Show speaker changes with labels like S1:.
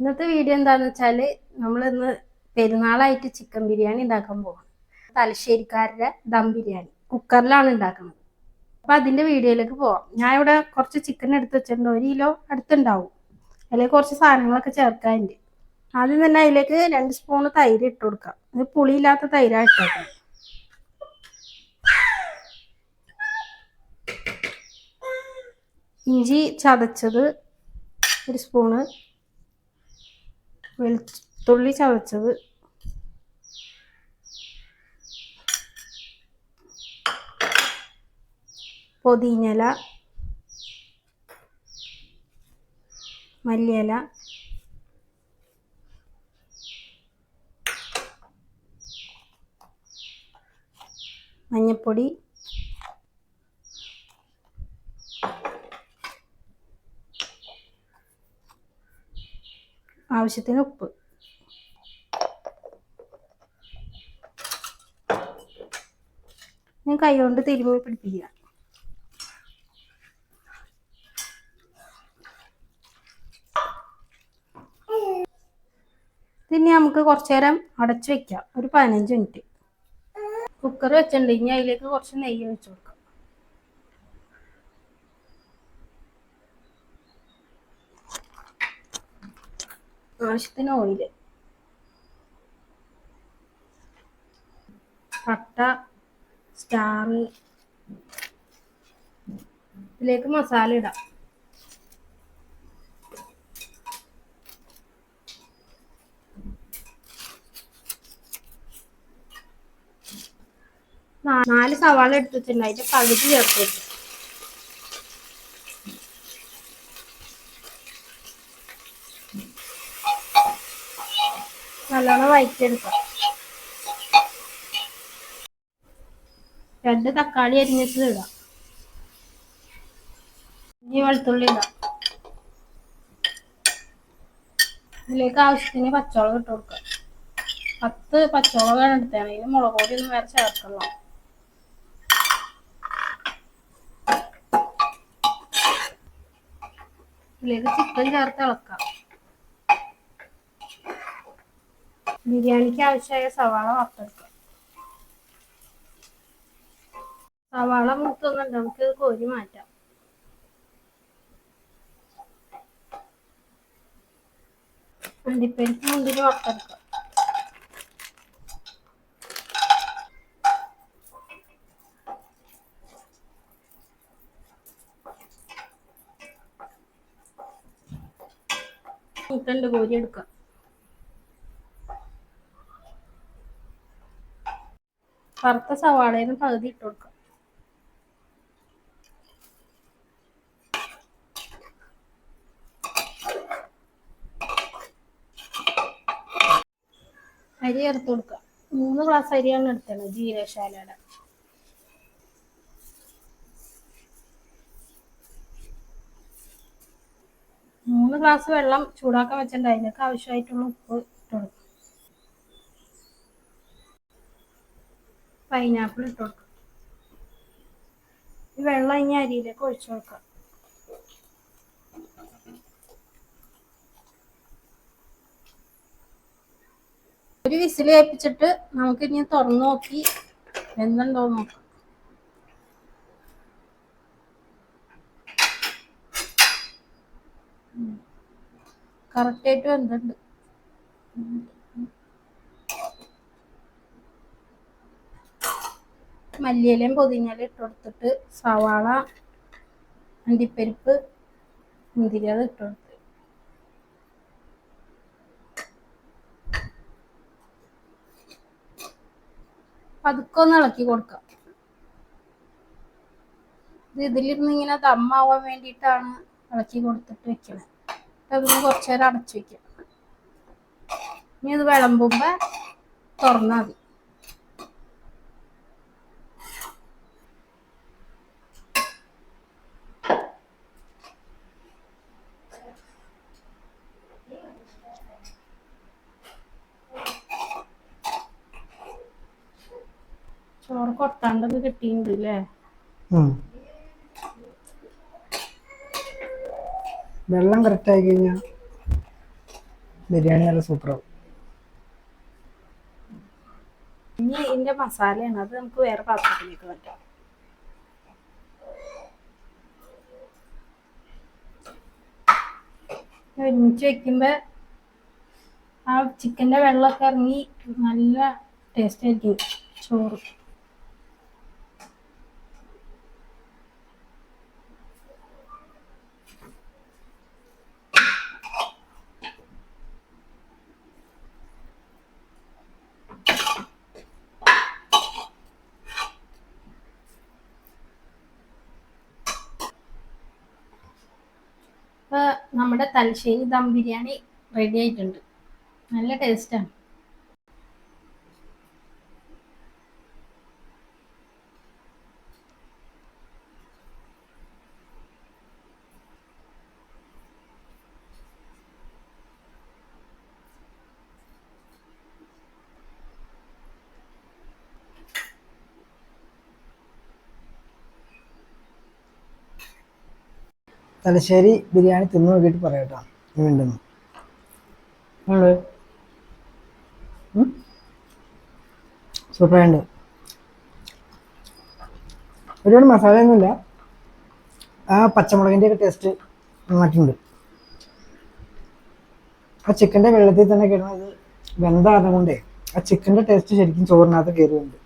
S1: ഇന്നത്തെ വീഡിയോ എന്താന്ന് വെച്ചാൽ നമ്മൾ ഇന്ന് പെരുന്നാളായിട്ട് ചിക്കൻ ബിരിയാണി ഉണ്ടാക്കാൻ പോകും തലശ്ശേരിക്കാരുടെ ദം ബിരിയാണി. കുക്കറിലാണ് ഉണ്ടാക്കുന്നത് അപ്പൊ അതിന്റെ വീഡിയോയിലേക്ക് പോവാം. ഞാൻ ഇവിടെ കുറച്ച് ചിക്കൻ എടുത്ത് വെച്ചിട്ടുണ്ട്. ഒരു കിലോ അടുത്തുണ്ടാവും. അതിലേക്ക് കുറച്ച് സാധനങ്ങളൊക്കെ ചേർക്കാനുണ്ട്. ആദ്യം തന്നെ അതിലേക്ക് രണ്ട് സ്പൂണ് തൈര് ഇട്ട് കൊടുക്കാം. ഇത് പുളിയില്ലാത്ത തൈരാണ് ഇട്ടേക്കുന്നത് ഇഞ്ചി ചതച്ചത് ഒരു സ്പൂണ് വെളുത്തുള്ളി ചതച്ചത്. പൊതിനല മല്ലിയില. മഞ്ഞപ്പൊടി. ആവശ്യത്തിന് ഉപ്പ്. ഞാൻ കൈകൊണ്ട് തിരുമ്മി പിടിപ്പിക്കുക. പിന്നെ നമുക്ക് കുറച്ചു നേരം അടച്ചു വെക്കാം. ഒരു പതിനഞ്ച് മിനിറ്റ്. കുക്കർ വെച്ചിട്ടുണ്ട്. ഇനി അതിലേക്ക് കുറച്ച് നെയ്യ് ഒഴിച്ചു കൊടുക്കാം. ആവശ്യത്തിന് ഓയിൽ. പട്ട സ്റ്റാർ ഇതിലേക്ക് മസാല ഇടാം. നാല് സവാള എടുത്തിട്ടുണ്ട്. അതിന്റെ പകുതി ചേർത്ത് നല്ലോണം വഴറ്റിയെടുക്കാം രണ്ട് തക്കാളി അരിഞ്ഞിട്ട് ഇടാം. ഇനി വെളുത്തുള്ളി ഇടാം. ഇതിലേക്ക് ആവശ്യത്തിന് പച്ചമുളക് ഇട്ട് കൊടുക്കാം. പത്ത് പച്ചമുളകാണ് എടുത്തത്. ഇതിന് മുളക് പൊടി ഒന്നും വേറെ ചേർക്കണം ഇതിലേക്ക് ചിക്കൻ ചേർത്ത് ഇളക്കാം. ബിരിയാണിക്ക് ആവശ്യമായ സവാള വറുത്തെടുക്കാം സവാള മൂത്തൊന്നുണ്ട്. നമുക്ക് കോരി മാറ്റാം. അണ്ടിപ്പരിപ്പ് മുന്തിരി വറുത്തെടുക്കാം മൂട്ടുണ്ട് കോരി എടുക്കാം. വറുത്ത സവാളയിൽ നിന്ന് പകുതി ഇട്ട് കൊടുക്കാം. അരി ചേർത്ത് കൊടുക്കാം. മൂന്ന് ഗ്ലാസ് അരിയാണ് എടുത്തത് ജീരകശാലയുടെ. മൂന്ന് ഗ്ലാസ് വെള്ളം ചൂടാക്കാൻ വെച്ചിട്ടുണ്ട് അതിനൊക്കെ ആവശ്യമായിട്ടുള്ള ഉപ്പ് ഇട്ട് കൊടുക്കാം പൈനാപ്പിൾ ഇട്ട് കൊടുക്കാം. ഈ വെള്ളം ഇനി അരിയിലേക്ക് ഒഴിച്ചു കൊടുക്കാം. ഒരു വിസിൽ കേൾപ്പിച്ചിട്ട് നമുക്ക് ഇനി തുറന്നു നോക്കി എന്തുണ്ടോ നോക്കാം. കറക്റ്റായിട്ട് വെന്തുണ്ട്. മല്ലിയിലയും പൊതിഞ്ഞാലും ഇട്ട് കൊടുത്തിട്ട് സവാള അണ്ടിപ്പരിപ്പ് മുന്തിരി അത് ഇട്ട് കൊടുത്ത് പതുക്കെ ഒന്ന് ഇളക്കി കൊടുക്കാം. ഇത് ഇതിലിരുന്ന് ഇങ്ങനെ ദമ്മാവാൻ വേണ്ടിയിട്ടാണ് ഇളക്കി കൊടുത്തിട്ട് വെക്കണത് അതൊന്ന് കുറച്ചു നേരം അടച്ചു വെക്കാം. ഇനി ഇത് വിളമ്പുമ്പോ തുറന്നാൽ മതി. ചോറ് കൊട്ടാണ്ടൊക്കെ കിട്ടിയിട്ടുണ്ട് അല്ലേ.
S2: വെള്ളം കറക്റ്റ് ആയി കഴിഞ്ഞാൽ ബിരിയാണി നല്ല സൂപ്പറാവും
S1: ഇനി ഇതിന്റെ മസാലയാണ് അത് നമുക്ക് വേറെ പാത്രത്തിലേക്ക് മാറ്റാം. ഒരുമിച്ച് വെക്കുമ്പോ ആ ചിക്കന്റെ വെള്ളമൊക്കെ ഇറങ്ങി നല്ല ടേസ്റ്റ് ആയിരിക്കും ചോറ്. നമ്മുടെ തലശ്ശേരി ദം ബിരിയാണി റെഡി ആയിട്ടുണ്ട്. നല്ല ടേസ്റ്റാണ്
S2: തലശ്ശേരി ബിരിയാണി തിന്നു നോക്കിയിട്ട് പറയാം കേട്ടോ. ഉണ്ടെന്ന് സൂപ്പറായിട്ടുണ്ട്. ഒരുപാട് മസാലയൊന്നുമില്ല. ആ പച്ചമുളകിന്റെ ഒക്കെ ടേസ്റ്റ് നന്നായിട്ടുണ്ട്. ആ ചിക്കന്റെ വെള്ളത്തിൽ തന്നെ കിടന്നത് വെന്താകുന്നതുകൊണ്ടേ ആ ചിക്കന്റെ ടേസ്റ്റ് ശരിക്കും ചോറിനകത്ത് കയറുന്നുണ്ട്